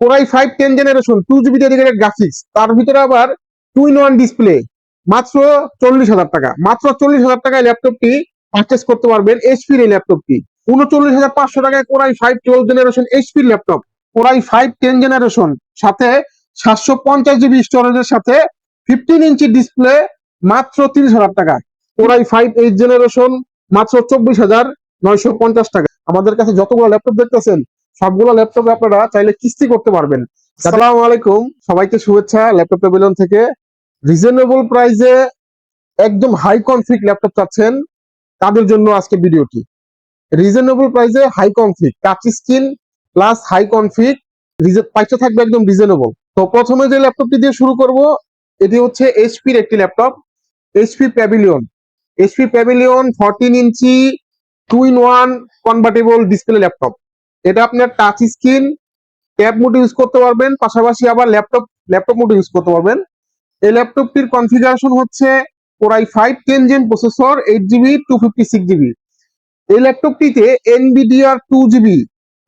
Core i five ten generation two GB dedicated graphics তার ভিতরে আবার টু ইন ওয়ান ডিসপ্লে মাত্র চল্লিশ হাজার টাকা, মাত্র চল্লিশ হাজার টাকায় ল্যাপটপটি পারচেস করতে পারবেন এইচপির এই ল্যাপটপটি উনচল্লিশ হাজার পাঁচশো টাকায় core i five twelve generation এইচপির laptop core i five ten generation সাথে সাতশো পঞ্চাশ জিবি স্টোরেজের সাথে ফিফটিন ইঞ্চি ডিসপ্লে মাত্র তিরিশ হাজার টাকা। কোরাই ফাইভ এইট জেনারেশন মাত্র চব্বিশ হাজার নয়শো পঞ্চাশ টাকা। আমাদের কাছে যতগুলো ল্যাপটপ দেখতেছেন সবগুলো ল্যাপটপে আপনারা চাইলে কিস্তি করতে পারবেন। আসসালামু আলাইকুম। সবাইকে শুভেচ্ছা ল্যাপটপ প্যাভিলিয়ন থেকে। রিজনেবল প্রাইসে একদম হাই কনফিগ ল্যাপটপ চাচ্ছেন তাদের জন্য আজকে ভিডিওটি। রিজনেবল প্রাইসে high config touch screen plus high config প্রাইসটা থাকবে একদম রিজনেবল তো প্রথমে যে ল্যাপটপটি দিয়ে শুরু করব এটি হচ্ছে এইচপির একটি laptop HP pavilion HP pavilion fourteen inch two in one convertible display laptop. এটা আপনার touch screen tab mode use করতে পারবেন, পাশাপাশি আবার ল্যাপটপ ল্যাপটপ মোড ইউজ করতে পারবেন। এই ল্যাপটপটির কনফিগারেশন হচ্ছে core i five ten gen processor eight GB two fifty six GB এই ল্যাপটপটিতে Nvidia two GB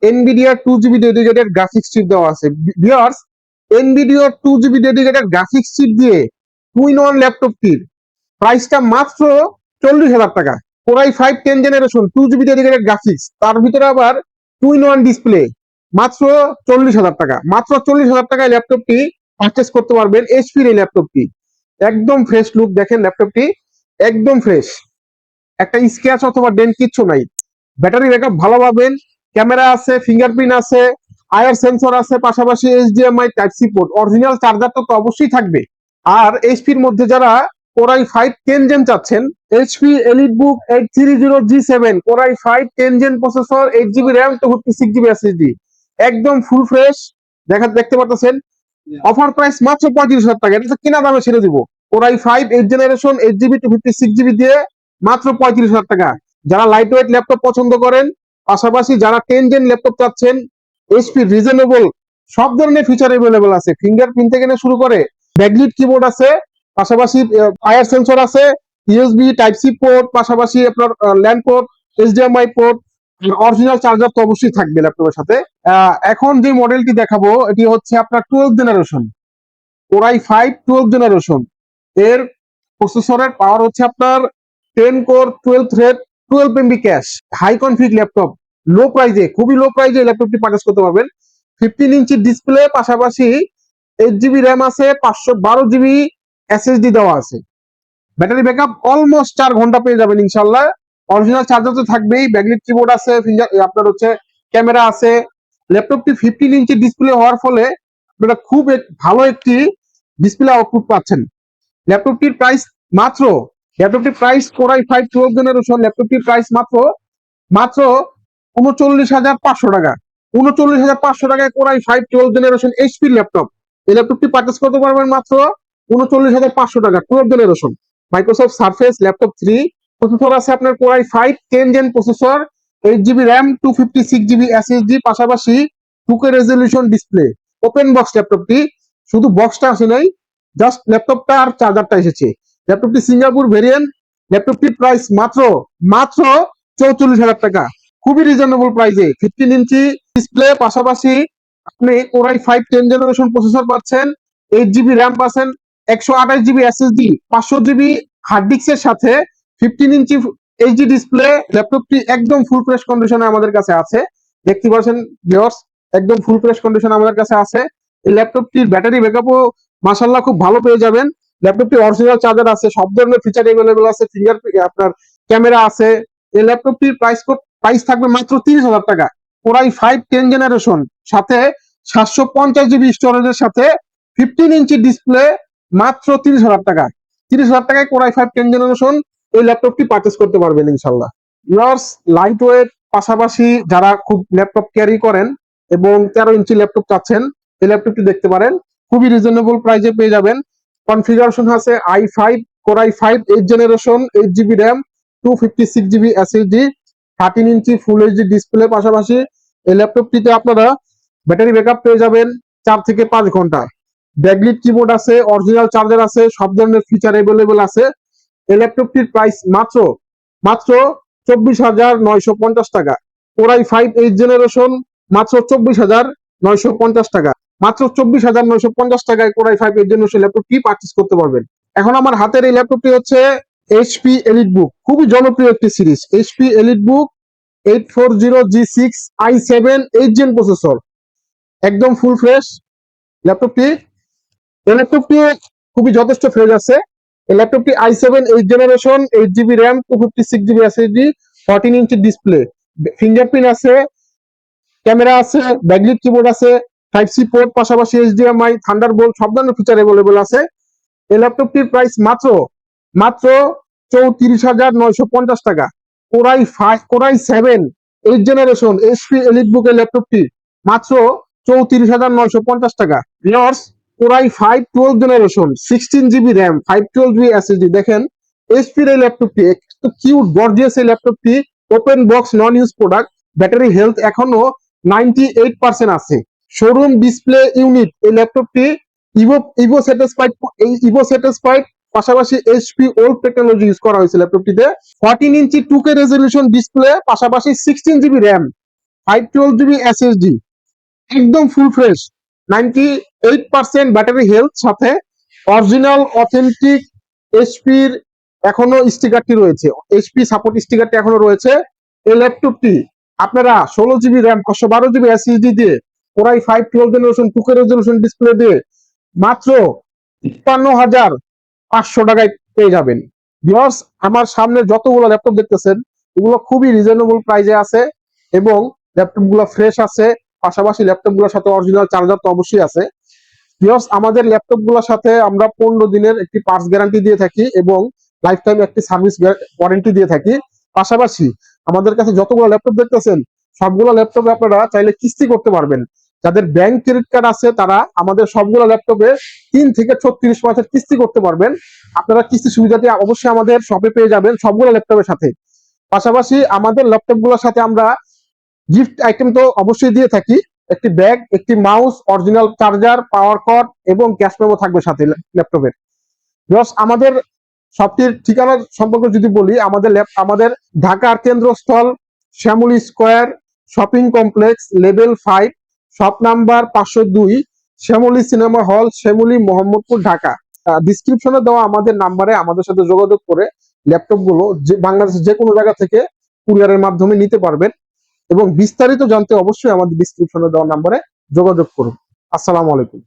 Nvidia two GB dedicated graphics chip দেওয়া আছে। Viewers Nvidia two GB dedicated graphics chip দিয়ে two in one ল্যাপটপটির প্রাইসটা মাত্র চল্লিশ হাজার টাকা। Core i five ten generation two GB dedicated graphics তার ভিতরে আবার টু ইন ওয়ান ডিসপ্লে মাত্র চল্লিশ হাজার টাকা। মাত্র চল্লিশ হাজার টাকায় ল্যাপটপটি পারচেস করতে পারবেন এইচপির এই ল্যাপটপটি একদম ফ্রেশ লুক দেখেন ল্যাপটপটি একদম ফ্রেশ একটা স্ক্র্যাচ অথবা ডেন্ট কিচ্ছু নাই। ব্যাটারি ব্যাকআপ ভালো পাবেন। ক্যামেরা আছে ফিঙ্গারপ্রিন্ট আছে, আয়ার সেন্সর আছে, পাশাপাশি HDMI type C port original charger তো অবশ্যই থাকবে। আর এইচপির মধ্যে যারা core i five ten gen চাচ্ছেন HP elite book eight three zero G seven core i five ten gen processor eight GB RAM two fifty six GB SSD একদম full fresh দেখা দেখতে পাচ্ছেন অফার প্রাইস মাত্র পঁয়ত্রিশ হাজার টাকা। এটা কিনা দামে ছেড়ে দিব। Core i five eight generation eight GB two fifty six GB দিয়ে মাত্র পঁয়ত্রিশ হাজার টাকা। যারা লাইট ওয়েট ল্যাপটপ পছন্দ করেন পাশাপাশি যারা টেন জেন ল্যাপটপ চাচ্ছেন এইচপি রিজনেবল সব ধরনের ফিচার এভেলেবল আছে। ফিঙ্গারপ্রিন্ট থেকে নিয়ে শুরু করে ব্যাকলিট কিবোর্ড আছে পাশাপাশি আয়ার সেন্সর আছে, ইউএসবি, টাইপ সি পোর্ট, পাশাপাশি আপনার LAN port, HDMI port original charger তো অবশ্যই থাকবে ল্যাপটপের সাথে। এখন যে মডেলটি দেখাবো, এটি হচ্ছে আপনার twelve generation core i five twelve generation এর প্রসেসরের পাওয়ার হচ্ছে আপনার ten core twelve thread twelve MB cache high config laptop low প্রাইজে খুবই লো প্রাইজে ল্যাপটপটি পারচেস করতে পারবেন। ফিফটিন ইঞ্চি ডিসপ্লে পাশাপাশি এইট জিবি র্যাম আছে, পাঁচশো বারো জিবি এসএসডি দেওয়া আছে। ব্যাটারি ব্যাকআপ অলমোস্ট চার ঘণ্টা পেয়ে যাবেন ইনশাল্লাহ। অরিজিনাল চার্জার তো থাকবেই ব্যাকলিট কিবোর্ড আছে ফিঙ্গার আপনার হচ্ছে ক্যামেরা আছে। ল্যাপটপটি ফিফটিন ইঞ্চি ডিসপ্লে হওয়ার ফলে আপনারা খুব ভালো একটি ডিসপ্লে আউটপুট পাচ্ছেন। ল্যাপটপটির প্রাইস মাত্র ল্যাপটপটির price core i five twelve generation ল্যাপটপটির price মাত্র মাত্র উনচল্লিশ হাজার পাঁচশো টাকা। উনচল্লিশ হাজার পাঁচশো টাকায় core i five twelve generation HP laptop এই ল্যাপটপটি পারচেস করতে পারবেন মাত্র উনচল্লিশ হাজার পাঁচশো টাকা twelve generation Microsoft surface laptop three processor আছে আপনার core i five ten gen processor eight GB RAM two fifty six GB SSD পাশাপাশি two K resolution display open box ল্যাপটপটি শুধু বক্সটা আসে নাই জাস্ট ল্যাপটপটা আর চার্জারটা এসেছে। ল্যাপটপটি সিঙ্গাপুর ভেরিয়েন্ট ল্যাপটপটির প্রাইস মাত্র মাত্র চৌচল্লিশ হাজার টাকা। খুবই রিজনেবল প্রাইসে ফিফটিন ইঞ্চি ডিসপ্লে পাশাপাশি আপনি core i five ten generation processor পাচ্ছেন এইট জিবি র্যাম পাচ্ছেন একশো আঠাশ জিবি এসএসডি পাঁচশো জিবি হার্ড ডিস্কের সাথে ফিফটিন ইঞ্চি এইচডি ডিসপ্লে ল্যাপটপটি একদম ফুল ফ্রেশ কন্ডিশনে আমাদের কাছে আছে। দেখতে পাচ্ছেন ভিউয়ার্স একদম ফুল ফ্রেশ কন্ডিশন আমাদের কাছে আছে। এই ল্যাপটপটির ব্যাটারি ব্যাকআপও মাশাল্লাহ খুব ভালো পেয়ে যাবেন। ল্যাপটপটি অরিজিনাল চার্জার আছে, সব ধরনের ফিচার এভেলেবল আছে ফিঙ্গার আপনার ক্যামেরা আছে। এই ল্যাপটপটির প্রাইস প্রাইস থাকবে মাত্র তিরিশ হাজার টাকা। কোরাই ফাইভ টেন জেনারেশন সাথে সাতশো পঞ্চাশ জিবি স্টোরেজের সাথে ফিফটিন ইঞ্চি ডিসপ্লে মাত্র তিরিশ হাজার টাকা। তিরিশ হাজার টাকায় কোরাই ফাইভ টেন জেনারেশন এই ল্যাপটপটি পারচেস করতে পারবেন ইনশাল্লাহ। ইয়ার্স লাইট ওয়েট পাশাপাশি যারা খুব ল্যাপটপ ক্যারি করেন এবং তেরো ইঞ্চি ল্যাপটপ চাচ্ছেন, এই ল্যাপটপটি দেখতে পারেন। খুবই রিজনেবল প্রাইসে পেয়ে যাবেন। কনফিগারেশন আছে I five core i five eight generation eight GB RAM two fifty six GB SSD thirteen inch full HD display পাশাপাশি এই ল্যাপটপটিতে আপনারা ব্যাটারি ব্যাকআপ পেয়ে যাবেন চার থেকে পাঁচ ঘণ্টা। ব্যাকলিট কিবোর্ড আছে অরিজিনাল চার্জার আছে, সব ধরনের ফিচার এভেলেবল আছে। এই ল্যাপটপটির প্রাইস মাত্র মাত্র চব্বিশ হাজার নয়শো পঞ্চাশ টাকা। কোরাই ফাইভ এইট জেনারেশন মাত্র চব্বিশ হাজার নয়শো পঞ্চাশ টাকা। মাত্র চব্বিশ হাজার নয়শো পঞ্চাশ টাকায় কোরাই ফাইভ এর জন্য সেই ল্যাপটপটি পারচেস করতে পারবেন? এখন আমার হাতের এই ল্যাপটপটি হচ্ছে এইচপি এলিট বুক খুবই জনপ্রিয় একটি series HP elite book eight four zero G six I seven eight gen processor একদম ফুল ফ্রেশ ল্যাপটপটি এই ল্যাপটপটি খুবই যথেষ্ট ফ্রেশ আছে। এই ল্যাপটপটি i seven eight generation eight GB RAM two fifty six GB SSD fourteen inch display fingerprint আছে ক্যামেরা আছে ব্যাকলিট কিবোর্ড আছে টাইপ সি পোর্ট পাশাপাশি এইচডিএমআই থান্ডারবোল্ট সব ধরনের ফিচার অ্যাভেলেবল আছে। এই ল্যাপটপটির প্রাইস মাত্র মাত্র চৌত্রিশ হাজার নয়শো পঞ্চাশ টাকা। Core i five core i seven eight generation HP elite বুকের ল্যাপটপটি মাত্র চৌত্রিশ হাজার নয়শো পঞ্চাশ টাকা। Viewers core i five twelve generation sixteen GB RAM five twelve GB SSD দেখেন এইচপির এই ল্যাপটপটি একটু কিউট গর্জিয়াস এই ল্যাপটপটি open box non use product battery health এখনও নাইনটি এইট পার্সেন্ট আছে। শোরুম ডিসপ্লে ইউনিট এই ল্যাপটপটি ইভো ইভো স্যাটিসফাইড এই ইভো স্যাটিসফাইড পাশাপাশি এইচপি ওল্ড টেকনোলজি ইউজ করা হয়েছে ল্যাপটপটিতে fourteen inch two K resolution display পাশাপাশি sixteen GB RAM five twelve GB SSD একদম full fresh ninety eight percent battery health সাথে original authentic এইচপির এখনও স্টিকারটি রয়েছে। এইচপি সাপোর্ট স্টিকারটি এখনও রয়েছে। এই ল্যাপটপটি আপনারা ষোলো জিবি র্যাম পাঁচশো বারো জিবি এসএসডি দিয়ে core i five twelve generation two K resolution display দিয়ে মাত্র তিপ্পান্ন হাজার পাঁচশো টাকায় পেয়ে যাবেন। ভিউয়ার্স আমার সামনে যতগুলো ল্যাপটপ দেখতেছেন, এগুলো খুবই রিজনেবল প্রাইজে আছে এবং ল্যাপটপগুলো ফ্রেশ আছে। পাশাপাশি ল্যাপটপগুলোর সাথে অরিজিনাল চার্জার তো অবশ্যই আছে। ভিউয়ার্স আমাদের ল্যাপটপগুলোর সাথে আমরা পনেরো দিনের একটি পার্স গ্যারান্টি দিয়ে থাকি এবং লাইফ টাইম একটি সার্ভিস ওয়ারেন্টি দিয়ে থাকি। পাশাপাশি আমাদের কাছে যতগুলো ল্যাপটপ দেখতেছেন, সবগুলো ল্যাপটপে আপনারা চাইলে কিস্তি করতে পারবেন। যাদের ব্যাংক ক্রেডিট কার্ড আছে, তারা আমাদের সবগুলো ল্যাপটপে তিন থেকে ছত্রিশ মাসের কিস্তি করতে পারবেন। আপনারা কিস্তি সুবিধাটি অবশ্যই আমাদের শপে পেয়ে যাবেন সবগুলো ল্যাপটপের সাথে। পাশাপাশি আমাদের ল্যাপটপগুলোর সাথে আমরা গিফট আইটেম তো অবশ্যই দিয়ে থাকি। একটি ব্যাগ একটি mouse original charger power cord এবং ক্যাশ মেমো থাকবে সাথে ল্যাপটপের জাস্ট আমাদের সবটির ঠিকানা সম্পর্কে যদি বলি, আমাদের ল্যাপ আমাদের ঢাকার কেন্দ্রস্থল, Shyamoli square, shopping complex, level five shop number পাঁচশো দুই, শ্যামলী সিনেমা হল, শ্যামলী মোহাম্মদপুর, ঢাকা। ডিসক্রিপশনে দেওয়া আমাদের নাম্বারে আমাদের সাথে যোগাযোগ করে ল্যাপটপগুলো যে বাংলাদেশের যে কোনো জায়গা থেকে কুরিয়ারের মাধ্যমে নিতে পারবেন। এবং বিস্তারিত জানতে অবশ্যই আমাদের ডিসক্রিপশনে দেওয়া নাম্বারে যোগাযোগ করুন। আসসালামু আলাইকুম।